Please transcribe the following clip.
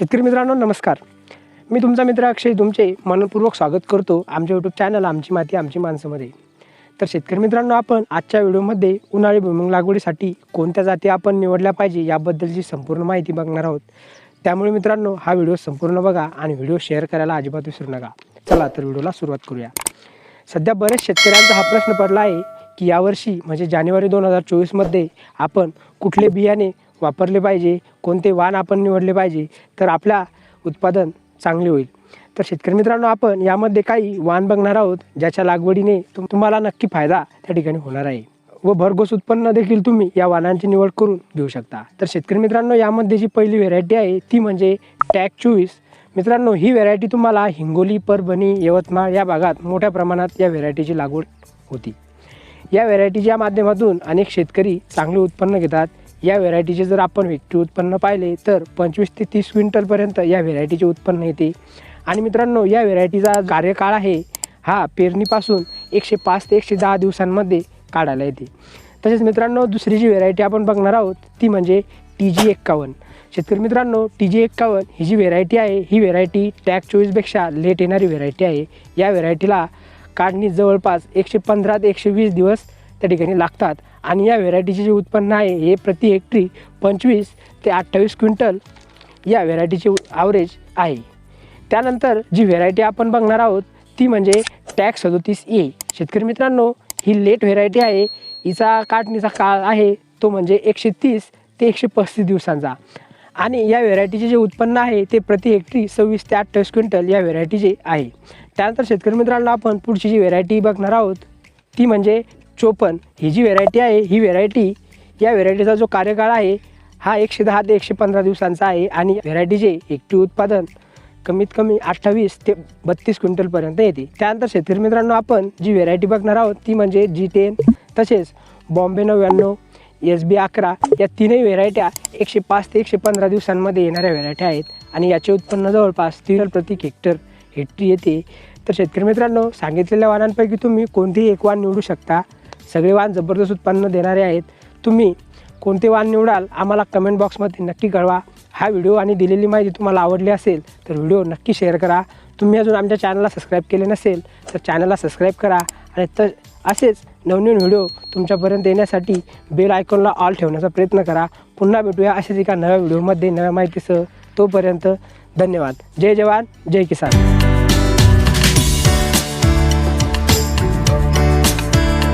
शेतकरी मित्रांनो नमस्कार. मी तुमचा मित्र अक्षय तुमचे मनपूर्वक स्वागत करतो आमच्या यूट्यूब चॅनल आमची माती आमची माणसामध्ये. तर शेतकरी मित्रांनो आपण आजच्या व्हिडिओमध्ये उन्हाळी भुईमुंग लागवडीसाठी कोणत्या जाती आपण निवडल्या पाहिजे याबद्दलची संपूर्ण माहिती बघणार आहोत. त्यामुळे मित्रांनो हा व्हिडिओ संपूर्ण बघा आणि व्हिडिओ शेअर करायला अजिबात विसरू नका. चला तर व्हिडिओला सुरुवात करूया. सध्या बऱ्याच शेतकऱ्यांचा हा प्रश्न पडला आहे की यावर्षी म्हणजे जानेवारी दोन हजार चोवीसमध्ये आपण कुठले बियाणे वापरले पाहिजे कोणते वाण आपण निवडले पाहिजे तर आपल्या उत्पादन चांगले होईल. तर शेतकरी मित्रांनो आपण यामध्ये काही वाण बघणार आहोत ज्याच्या लागवडीने तुम तुम्हाला नक्की फायदा त्या ठिकाणी होणार आहे. व भरघोस उत्पन्न देखील तुम्ही या वाणांची निवड करून घेऊ शकता. तर शेतकरी मित्रांनो यामध्ये जी पहिली व्हेरायटी आहे ती म्हणजे टॅग चोवीस. मित्रांनो ही व्हेरायटी तुम्हाला हिंगोली परभणी यवतमाळ या भागात मोठ्या प्रमाणात या व्हेरायटीची लागवड होती. या व्हेरायटीच्या माध्यमातून अनेक शेतकरी चांगले उत्पन्न घेतात या व्हेरायटीचे जर आपण व्यक्ती उत्पन्न पाहिले तर पंचवीस ते तीस क्विंटलपर्यंत या व्हेरायटीचे उत्पन्न येते. आणि मित्रांनो या व्हेरायटीचा कार्यकाळ आहे हा पेरणीपासून एकशे पाच ते एकशे दहा दिवसांमध्ये काढायला येते. तसेच मित्रांनो दुसरी जी व्हेरायटी आपण बघणार आहोत ती म्हणजे टी जी एक्कावन्न. शेतकरी मित्रांनो टी जी एक्कावन्न ही जी व्हेरायटी आहे ही व्हेरायटी टॅग चोवीसपेक्षा लेट येणारी व्हेरायटी आहे. या व्हेरायटीला काढणी जवळपास एकशे पंधरा ते एकशे वीस दिवस त्या ठिकाणी लागतात. आणि या व्हेरायटीचे जे उत्पन्न आहे हे प्रति हेक्टरी पंचवीस ते अठ्ठावीस क्विंटल या व्हेरायटीचे ॲव्हरेज आहे. त्यानंतर जी व्हेरायटी आपण बघणार आहोत ती म्हणजे टॅक्स सदोतीस ए शेतकरी मित्रांनो ही लेट व्हेरायटी आहे. हिचा काढणीचा काळ आहे तो म्हणजे एकशे तीस ते एकशे पस्तीस दिवसांचा. आणि या व्हेरायटीचे जे उत्पन्न आहे ते प्रति हेक्टरी सव्वीस ते अठ्ठावीस क्विंटल या व्हेरायटीचे आहे. त्यानंतर शेतकरी मित्रांनो आपण पुढची जी व्हेरायटी बघणार आहोत ती म्हणजे चोपन ही जी व्हेरायटी आहे ही व्हेरायटी या व्हेरायटीचा जो कार्यकाळ आहे हा एकशे दहा ते एकशे पंधरा दिवसांचा आहे आणि व्हेरायटीचे एकटी उत्पादन कमीत कमी अठ्ठावीस ते बत्तीस क्विंटलपर्यंत येते. त्यानंतर शेतकरी मित्रांनो आपण जी व्हेरायटी बघणार आहोत ती म्हणजे जी टेन तसेच बॉम्बे नव्याण्णव एस बी अकरा या तीनही व्हेरायट्या एकशे पाच ते एकशे पंधरा दिवसांमध्ये येणाऱ्या व्हेरायट्या आहेत आणि याचे उत्पन्न जवळपास तीन प्रति हेक्टर हेक्टरी येते. तर शेतकरी मित्रांनो सांगितलेल्या वाहनांपैकी तुम्ही कोणतेही एक वाहन निवडू शकता. सगळे वाण जबरदस्त उत्पन्न देणारे आहेत. तुम्ही कोणते वाण निवडाल आम्हाला कमेंट बॉक्समध्ये नक्की कळवा. हा व्हिडिओ आणि दिलेली माहिती तुम्हाला आवडली असेल तर व्हिडिओ नक्की शेअर करा. तुम्ही अजून आमच्या चॅनलला सबस्क्राईब केले नसेल तर चॅनलला सबस्क्राईब करा. आणि तर असेच नवनवीन व्हिडिओ तुमच्यापर्यंत येण्यासाठी बेल आयकॉनला ऑल ठेवण्याचा प्रयत्न करा. पुन्हा भेटूया असेच एका नव्या व्हिडिओमध्ये नव्या माहितीसह. तोपर्यंत धन्यवाद. जय जवान जय किसान.